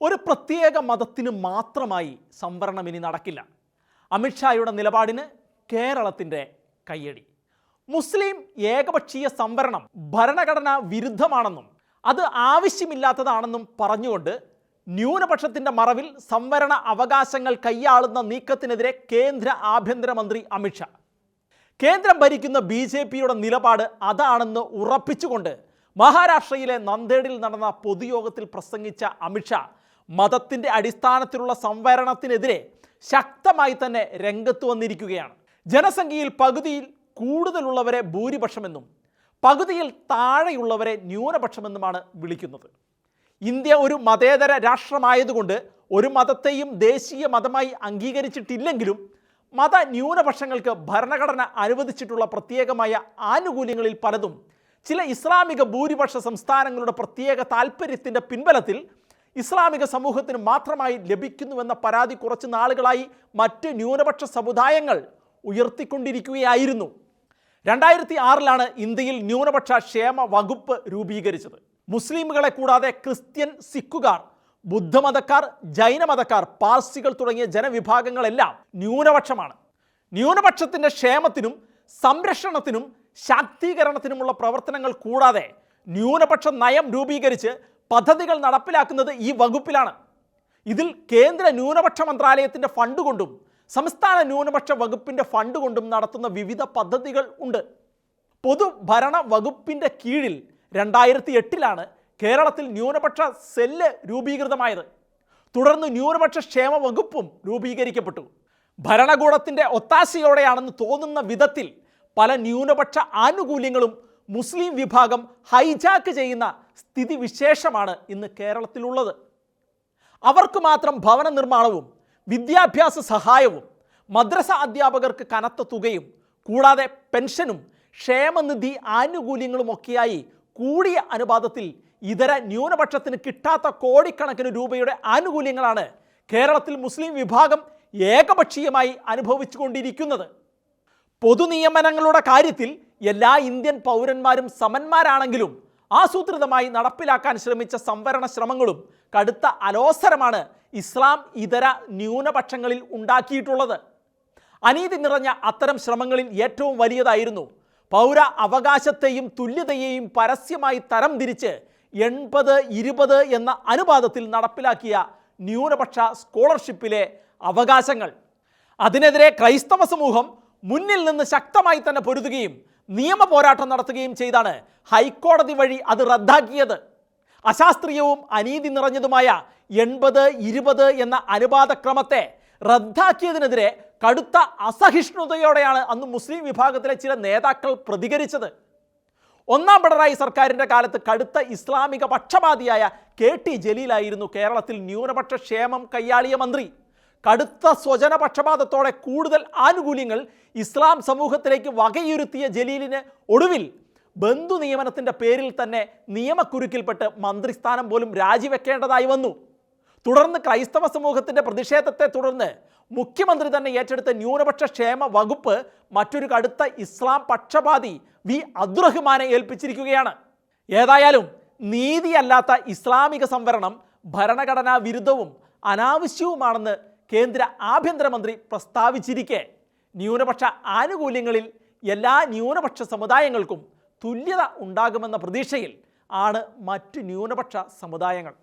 ഒരു പ്രത്യേക മതത്തിന് മാത്രമായി സംവരണം ഇനി നടക്കില്ല. അമിത്ഷായുടെ നിലപാടിന് കേരളത്തിന്റെ കയ്യടി. മുസ്ലിം ഏകപക്ഷീയ സംവരണം ഭരണഘടനാ വിരുദ്ധമാണെന്നും അത് ആവശ്യമില്ലാത്തതാണെന്നും പറഞ്ഞുകൊണ്ട് ന്യൂനപക്ഷത്തിന്റെ മറവിൽ സംവരണ അവകാശങ്ങൾ കൈയാളുന്ന നീക്കത്തിനെതിരെ കേന്ദ്ര ആഭ്യന്തരമന്ത്രി അമിത്ഷാ. കേന്ദ്രം ഭരിക്കുന്ന ബി ജെ പിയുടെ നിലപാട് അതാണെന്ന് ഉറപ്പിച്ചുകൊണ്ട് മഹാരാഷ്ട്രയിലെ നന്ദേഡിൽ നടന്ന പൊതുയോഗത്തിൽ പ്രസംഗിച്ച അമിത്ഷാ മതത്തിന്റെ അടിസ്ഥാനത്തിലുള്ള സംവരണത്തിനെതിരെ ശക്തമായി തന്നെ രംഗത്ത് വന്നിരിക്കുകയാണ്. ജനസംഖ്യയിൽ പകുതിയിൽ കൂടുതലുള്ളവരെ ഭൂരിപക്ഷമെന്നും പകുതിയിൽ താഴെയുള്ളവരെ ന്യൂനപക്ഷമെന്നുമാണ് വിളിക്കുന്നത്. ഇന്ത്യ ഒരു മതേതര രാഷ്ട്രമായതുകൊണ്ട് ഒരു മതത്തെയും ദേശീയ മതമായി അംഗീകരിച്ചിട്ടില്ലെങ്കിലും മത ന്യൂനപക്ഷങ്ങൾക്ക് ഭരണഘടന അനുവദിച്ചിട്ടുള്ള പ്രത്യേകമായ ആനുകൂല്യങ്ങളിൽ പലതും ചില ഇസ്ലാമിക ഭൂരിപക്ഷ സംസ്ഥാനങ്ങളുടെ പ്രത്യേക താൽപ്പര്യത്തിന്റെ പിൻബലത്തിൽ ഇസ്ലാമിക സമൂഹത്തിന് മാത്രമായി ലഭിക്കുന്നുവെന്ന പരാതി കുറച്ച് നാളുകളായി മറ്റ് ന്യൂനപക്ഷ സമുദായങ്ങൾ ഉയർത്തിക്കൊണ്ടിരിക്കുകയായിരുന്നു. രണ്ടായിരത്തി ആറിലാണ് ഇന്ത്യയിൽ ന്യൂനപക്ഷ ക്ഷേമ വകുപ്പ് രൂപീകരിച്ചത്. മുസ്ലിമുകളെ കൂടാതെ ക്രിസ്ത്യൻ സിഖുകാർ ബുദ്ധമതക്കാർ ജൈനമതക്കാർ പാർസികൾ തുടങ്ങിയ ജനവിഭാഗങ്ങളെല്ലാം ന്യൂനപക്ഷമാണ്. ന്യൂനപക്ഷത്തിന്റെ ക്ഷേമത്തിനും സംരക്ഷണത്തിനും ശാക്തീകരണത്തിനുമുള്ള പ്രവർത്തനങ്ങൾ കൂടാതെ ന്യൂനപക്ഷ നയം രൂപീകരിച്ച് പദ്ധതികൾ നടപ്പിലാക്കുന്നത് ഈ വകുപ്പിലാണ്. ഇതിൽ കേന്ദ്ര ന്യൂനപക്ഷ മന്ത്രാലയത്തിന്റെ ഫണ്ട് കൊണ്ടും സംസ്ഥാന ന്യൂനപക്ഷ വകുപ്പിന്റെ ഫണ്ട് കൊണ്ടും നടത്തുന്ന വിവിധ പദ്ധതികൾ ഉണ്ട്. പൊതുഭരണ വകുപ്പിന്റെ കീഴിൽ രണ്ടായിരത്തി എട്ടിലാണ് കേരളത്തിൽ ന്യൂനപക്ഷ സെല്ല് രൂപീകൃതമായത്. തുടർന്ന് ന്യൂനപക്ഷ ക്ഷേമ വകുപ്പും രൂപീകരിക്കപ്പെട്ടു. ഭരണകൂടത്തിന്റെ ഒത്താശയോടെയാണെന്ന് തോന്നുന്ന വിധത്തിൽ പല ന്യൂനപക്ഷ ആനുകൂല്യങ്ങളും മുസ്ലിം വിഭാഗം ഹൈജാക്ക് ചെയ്യുന്ന സ്ഥിതിവിശേഷമാണ് ഇന്ന് കേരളത്തിലുള്ളത്. അവർക്ക് മാത്രം ഭവന നിർമ്മാണവും വിദ്യാഭ്യാസ സഹായവും മദ്രസ അധ്യാപകർക്ക് കനത്ത തുകയും കൂടാതെ പെൻഷനും ക്ഷേമനിധി ആനുകൂല്യങ്ങളുമൊക്കെയായി കൂടിയ അനുപാതത്തിൽ ഇതര ന്യൂനപക്ഷത്തിന് കിട്ടാത്ത കോടിക്കണക്കിന് രൂപയുടെ ആനുകൂല്യങ്ങളാണ് കേരളത്തിൽ മുസ്ലിം വിഭാഗം ഏകപക്ഷീയമായി അനുഭവിച്ചുകൊണ്ടിരിക്കുന്നത്. പൊതുനിയമനങ്ങളുടെ കാര്യത്തിൽ എല്ലാ ഇന്ത്യൻ പൗരന്മാരും സമന്മാരാണെങ്കിലും ആസൂത്രിതമായി നടപ്പിലാക്കാൻ ശ്രമിച്ച സംവരണ ശ്രമങ്ങളും കടുത്ത അലോസരമാണ് ഇസ്ലാം ഇതര ന്യൂനപക്ഷങ്ങളിൽ ഉണ്ടാക്കിയിട്ടുള്ളത്. അനീതി നിറഞ്ഞ അത്തരം ശ്രമങ്ങളിൽ ഏറ്റവും വലിയതായിരുന്നു. പൗര അവകാശത്തെയും തുല്യതയെയും പരസ്യമായി തരം തിരിച്ച് എൺപത് ഇരുപത് എന്ന അനുപാതത്തിൽ നടപ്പിലാക്കിയ ന്യൂനപക്ഷ സ്കോളർഷിപ്പിലെ അവകാശങ്ങൾ. അതിനെതിരെ ക്രൈസ്തവ സമൂഹം മുന്നിൽ നിന്ന് ശക്തമായി തന്നെ പൊരുതുകയും നിയമ പോരാട്ടം നടത്തുകയും ചെയ്താണ്. ഹൈക്കോടതി വഴി അത് റദ്ദാക്കിയത്. അശാസ്ത്രീയവും അനീതി നിറഞ്ഞതുമായ എൺപത് ഇരുപത് എന്ന അനുപാതക്രമത്തെ റദ്ദാക്കിയതിനെതിരെ കടുത്ത അസഹിഷ്ണുതയോടെയാണ് അന്ന് മുസ്ലിം വിഭാഗത്തിലെ ചില നേതാക്കൾ പ്രതികരിച്ചത്. ഒന്നാം പിണറായി സർക്കാരിന്റെ കാലത്ത് കടുത്ത ഇസ്ലാമിക പക്ഷപാതിയായ കെ ടി ജലീലായിരുന്നു കേരളത്തിൽ ന്യൂനപക്ഷ ക്ഷേമം കൈയാളിയ മന്ത്രി. കടുത്ത സ്വജന പക്ഷപാതത്തോടെ കൂടുതൽ ആനുകൂല്യങ്ങൾ ഇസ്ലാം സമൂഹത്തിലേക്ക് വകയിരുത്തിയ ജലീലിന് ഒടുവിൽ ബന്ധു നിയമനത്തിന്റെ പേരിൽ തന്നെ നിയമക്കുരുക്കിൽപ്പെട്ട് മന്ത്രിസ്ഥാനം പോലും രാജിവെക്കേണ്ടതായി വന്നു. തുടർന്ന് ക്രൈസ്തവ സമൂഹത്തിന്റെ പ്രതിഷേധത്തെ തുടർന്ന് മുഖ്യമന്ത്രി തന്നെ ഏറ്റെടുത്ത ന്യൂനപക്ഷ ക്ഷേമ വകുപ്പ് മറ്റൊരു കടുത്ത ഇസ്ലാം പക്ഷപാതി വി അബ്ദുറഹ്മാനെ ഏൽപ്പിച്ചിരിക്കുകയാണ്. ഏതായാലും നീതിയല്ലാത്ത ഇസ്ലാമിക സംവരണം ഭരണഘടനാ വിരുദ്ധവും അനാവശ്യവുമാണെന്ന് കേന്ദ്ര ആഭ്യന്തരമന്ത്രി പ്രസ്താവിച്ചിരിക്കെ. ന്യൂനപക്ഷ ആനുകൂല്യങ്ങളിൽ എല്ലാ ന്യൂനപക്ഷ സമുദായങ്ങൾക്കും തുല്യത ഉണ്ടാകുമെന്ന പ്രതീക്ഷയിൽ ആണ് മറ്റ് ന്യൂനപക്ഷ സമുദായങ്ങൾ.